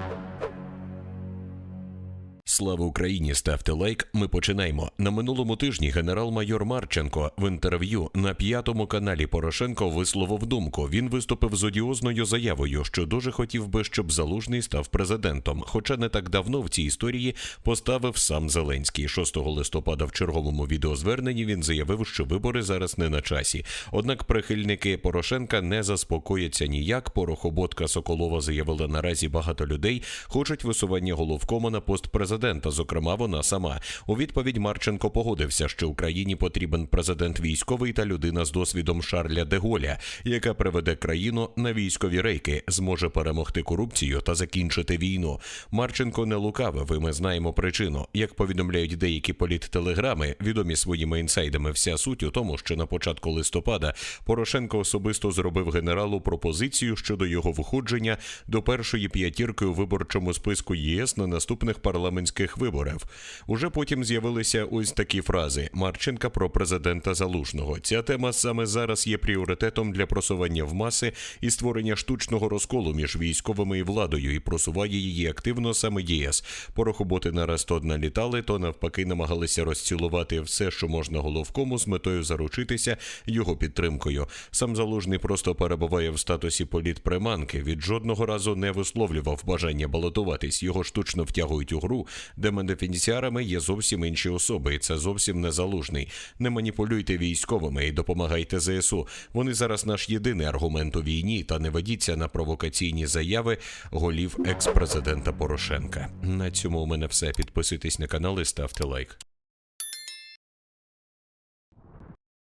Thank you. Слава Україні! Ставте лайк. Ми починаємо. На минулому тижні генерал-майор Марченко в інтерв'ю на п'ятому каналі Порошенко висловив думку. Він виступив з одіозною заявою, що дуже хотів би, щоб Залужний став президентом. Хоча не так давно в цій історії поставив сам Зеленський. 6 листопада в черговому відеозверненні він заявив, що вибори зараз не на часі. Однак прихильники Порошенка не заспокояться ніяк. Порохоботка Соколова заявила наразі багато людей хочуть висування головкома на пост президента. Зокрема, вона сама у відповідь Марченко погодився, що Україні потрібен президент військовий та людина з досвідом Шарля де Голля, яка приведе країну на військові рейки, зможе перемогти корупцію та закінчити війну. Марченко не лукавив, і ми знаємо причину. Як повідомляють деякі політтелеграми, відомі своїми інсайдами, вся суть у тому, що на початку листопада Порошенко особисто зробив генералу пропозицію щодо його виходження до першої п'ятірки у виборчому списку ЄС на наступних парламентських виборів. Уже потім з'явилися ось такі фрази Марченка про президента Залужного. Ця тема саме зараз є пріоритетом для просування в маси і створення штучного розколу між військовими і владою, і просуває її активно саме ЄС. Порохоботи нараз то налітали, то навпаки намагалися розцілувати все, що можна головкому, з метою заручитися його підтримкою. Сам залужний просто перебуває в статусі політприманки. Від жодного разу не висловлював бажання балотуватись. Його штучно втягують у гру, де бенефіціарами є зовсім інші особи, і це зовсім не залужний. Не маніпулюйте військовими і допомагайте ЗСУ. Вони зараз наш єдиний аргумент у війні, та не ведіться на провокаційні заяви голів екс-президента Порошенка. На цьому у мене все. Підписуйтесь на канал і ставте лайк.